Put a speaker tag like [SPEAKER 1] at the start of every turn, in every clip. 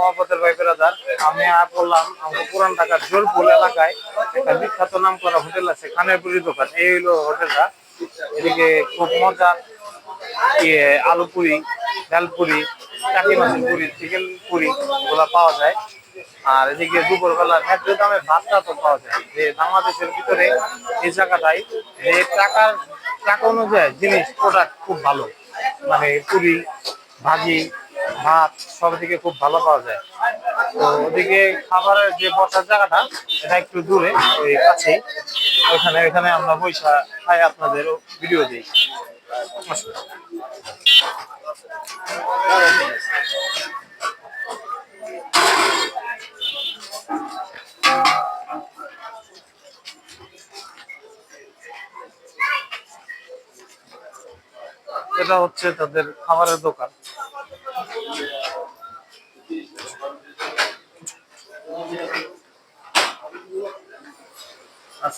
[SPEAKER 1] মহব্বতের ভাই বেরাদার, আমি আর বললাম আমাদের পুরান ঢাকার জোরপুর এলাকায় একটা বিখ্যাত নাম করা হোটেল আছে, খানের পুরি দোকান। এই হলো হোটেলটা। এদিকে খুব মজার ইয়ে আলু পুরি, ডাল পুরি চাকি মাছের পুরি, চিকেন পুরি এগুলো পাওয়া যায়। আর এদিকে দুপুরবেলা ন্যায্য দামে ভাতটা তো পাওয়া যায়। যে বাংলাদেশের ভিতরে এই জায়গাটাই যে টাকার, টাকা অনুযায়ী জিনিস প্রোডাক্ট খুব ভালো। মানে পুরি, ভাজি ভাত সব দিকে খুব ভালো পাওয়া যায়। তো ওদিকে খাবারের যে বসার জায়গাটা, এটা একটু দূরে ওই কাছেই। ওইখানে ওইখানে আমরা পয়সা খাই আপনাদের ভিডিও দিই। এটা হচ্ছে তাদের খাবারের দোকান।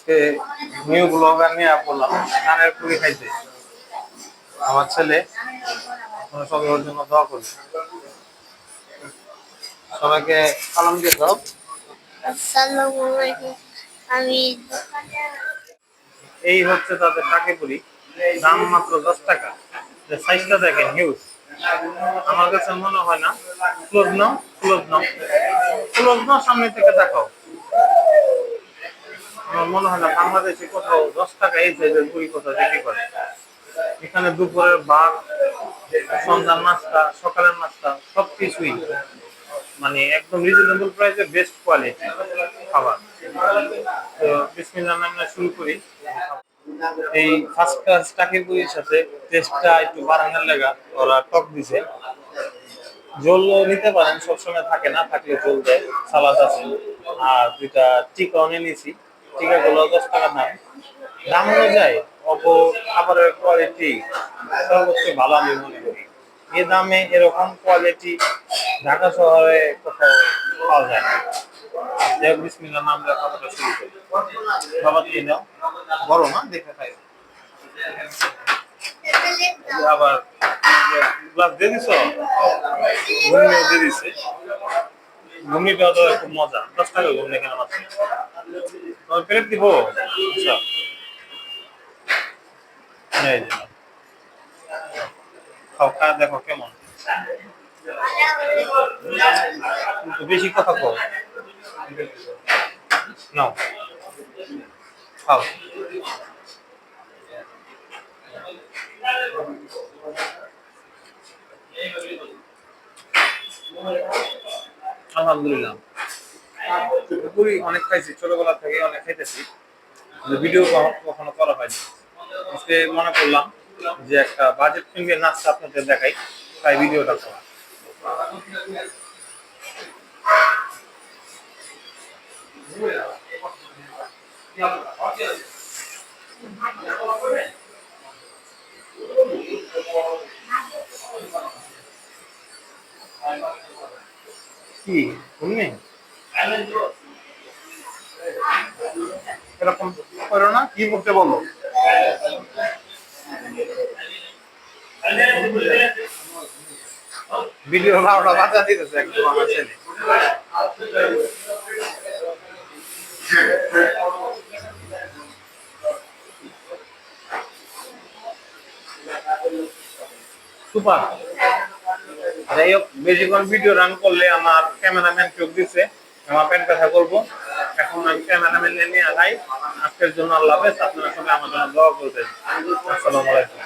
[SPEAKER 1] আজকে নিউ ব্লগার নিয়ে বললাম কানের পুরি খাইতে। আমার ছেলে আপনারা সবাই ওর জন্য দোয়া করবে। সবাইকে সালাম দিয়ে দাও।
[SPEAKER 2] আমি
[SPEAKER 1] এই হচ্ছে তাদের টাকেপুরি দাম মাত্র দশ টাকা। যে সাইজটা দেখেন হিউজ আমার কাছে মনে হয় না ক্লোজ নাও ক্লোজ নাও। ক্লোজ নাও সামনে থেকে দেখাও আমার মনে হয় না বাংলাদেশে কোথাও দশ টাকা এই সাইজের পুরি কোথাও বিক্রি করে। এখানে দুপুরের ভাত সন্ধ্যার নাস্তা, সকালের নাস্তা সব কিছুই মানে একদম রিজনেবল প্রাইসে বেস্ট কোয়ালিটি খাবার। তো বিসমিল্লাহ নামে শুরু করি। এই ফার্স্ট ক্লাস টাকির পুরির সাথে টেস্টটা একটু বাড়ানোর লেগা ওরা টক দিছে। জল নিতে পারেন, সবসময় থাকে না, থাকলে জল দেয়, সালাদ আছে। আর দুইটা টিকা অনে নিয়েছি টিকা গুলো দশ টাকা দাম দাম অনুযায়ী অপ, খাবারের কোয়ালিটি সর্বোচ্চ ভালো আমি মনে করি। এ দামে এরকম কোয়ালিটি ঢাকা শহরে কোথাও পাওয়া যায় না। নাম খাবারটা শুরু করি। নাও। বড় না আবার গ্লাস দিয়ে ঘুমিয়ে দিয়ে দিছে। ঘুমিটা তো খুব মজা। দশ টাকা ঘুমনি এখানে মাত্র? প্লেট দিব আচ্ছা এই যে। খাও খা দেখো কেমন কিন্তু বেশি কথা কও নাও খাও আলহামদুলিল্লাহ পুরি অনেক খাইছি, ছোটবেলা থেকে অনেক খাইতেছি। ভিডিও কখনো করা হয়নি। আজকে মনে করলাম যে একটা বাজেট ফ্রেন্ডলি নাচটা আপনাদের দেখাই, তাই ভিডিওটা করা। কি শুননি এরকম করো না, কি বলো? ভিডিও বাজা দিতেছে একদম আমার ছেলে। সুপার। যাই হোক, বেশিক্ষণ ভিডিও রান করলে আমার ক্যামেরাম্যান চোখ দিচ্ছে আমার প্যান্ট কথা করব এখন আমি ক্যামেরাম্যান নিয়ে আগাই আজকের জন্য আল্লাহ হাফেজ। আপনারা সবাই আমার জন্য দোয়া করবেন। আসসালামু আলাইকুম।